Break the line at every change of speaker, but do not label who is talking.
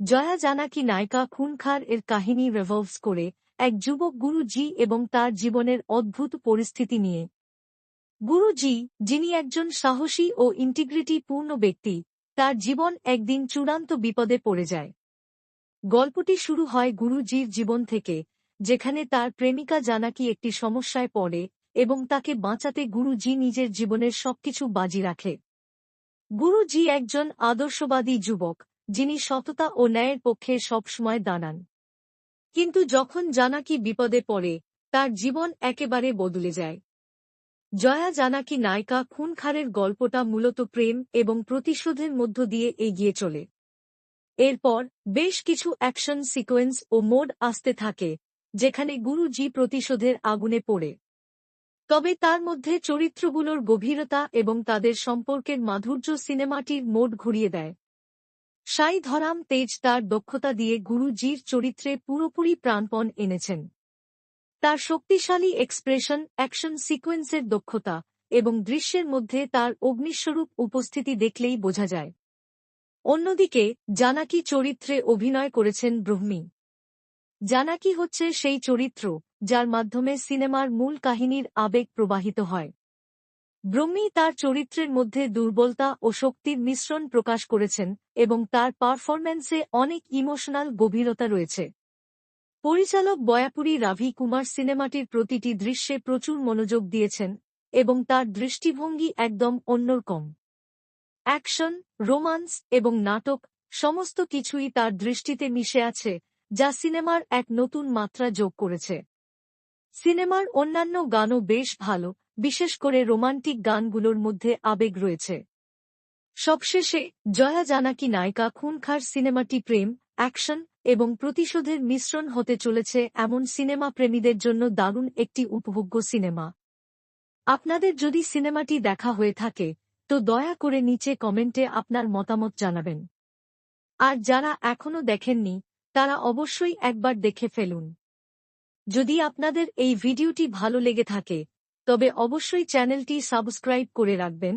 জয়া জানাকি নায়িকা খুনখার এর কাহিনী রেভলভস করে এক যুবক গুরুজি এবং তার জীবনের অদ্ভুত পরিস্থিতি নিয়ে। গুরুজি, যিনি একজন সাহসী ও ইন্টিগ্রিটি পূর্ণ ব্যক্তি, তার জীবন একদিন চূড়ান্ত বিপদে পড়ে যায়। গল্পটি শুরু হয় গুরুজির জীবন থেকে, যেখানে তার প্রেমিকা জানাকি একটি সমস্যায় পড়ে এবং তাকে বাঁচাতে গুরুজি নিজের জীবনের সবকিছু বাজি রাখে। গুরুজি একজন আদর্শবাদী যুবক যিনি সততা ও ন্যায়ের পক্ষে সবসময় দাঁড়ান কিন্তু যখন জানাকি বিপদে পড়ে, তার জীবন একেবারে বদলে যায়। জয়া জানাকি নায়িকা খুনখারের গল্পটা মূলত প্রেম এবং প্রতিশোধের মধ্য দিয়ে এগিয়ে চলে। এরপর বেশ কিছু অ্যাকশন সিকোয়েন্স ও মোড আসতে থাকে, যেখানে গুরুজি প্রতিশোধের আগুনে পড়ে। তবে তার মধ্যে চরিত্রগুলোর গভীরতা এবং তাদের সম্পর্কের মাধুর্য সিনেমাটির মোড ঘুরিয়ে দেয়। সাই ধরাম তেজ তার দক্ষতা দিয়ে গুরুজির চরিত্রে পুরোপুরি প্রাণপণ এনেছেন। তার শক্তিশালী এক্সপ্রেশন, অ্যাকশন সিকোয়েন্সের দক্ষতা এবং দৃশ্যের মধ্যে তার অগ্নিস্বরূপ উপস্থিতি দেখলেই বোঝা যায়। অন্যদিকে, জানাকি চরিত্রে অভিনয় করেছেন ব্রহ্মী। জানাকি হচ্ছে সেই চরিত্র যার মাধ্যমে সিনেমার মূল কাহিনীর আবেগ প্রবাহিত হয়। ব্রহ্মী তার চরিত্রের মধ্যে দুর্বলতা ও শক্তির মিশ্রণ প্রকাশ করেছেন এবং তার পারফরম্যান্সে অনেক ইমোশনাল গভীরতা রয়েছে। পরিচালক বয়াপুরী রাভি কুমার সিনেমাটির প্রতিটি দৃশ্যে প্রচুর মনোযোগ দিয়েছেন এবং তার দৃষ্টিভঙ্গি একদম অন্যরকম। অ্যাকশন, রোমান্স এবং নাটক সমস্ত কিছুই তার দৃষ্টিতে মিশে আছে, যা সিনেমার এক নতুন মাত্রা যোগ করেছে। সিনেমার অন্যান্য গানও বেশ ভালো বিশেষ করে রোমান্টিক গানগুলোর মধ্যে আবেগ রয়েছে। সবশেষে, জয়া জানাকি নায়িকা খুনখার সিনেমাটি প্রেম, অ্যাকশন এবং প্রতিশোধের মিশ্রণ হতে চলেছে এমন সিনেমা প্রেমীদের জন্য দারুণ একটি উপভোগ্য সিনেমা। আপনাদের যদি সিনেমাটি দেখা হয়ে থাকে, তো দয়া করে নিচে কমেন্টে আপনার মতামত জানাবেন। আর যারা এখনও দেখেননি, তারা অবশ্যই একবার দেখে ফেলুন। যদি আপনাদের এই ভিডিওটি ভালো লেগে থাকে তবে অবশ্যই চ্যানেলটি সাবস্ক্রাইব করে রাখবেন।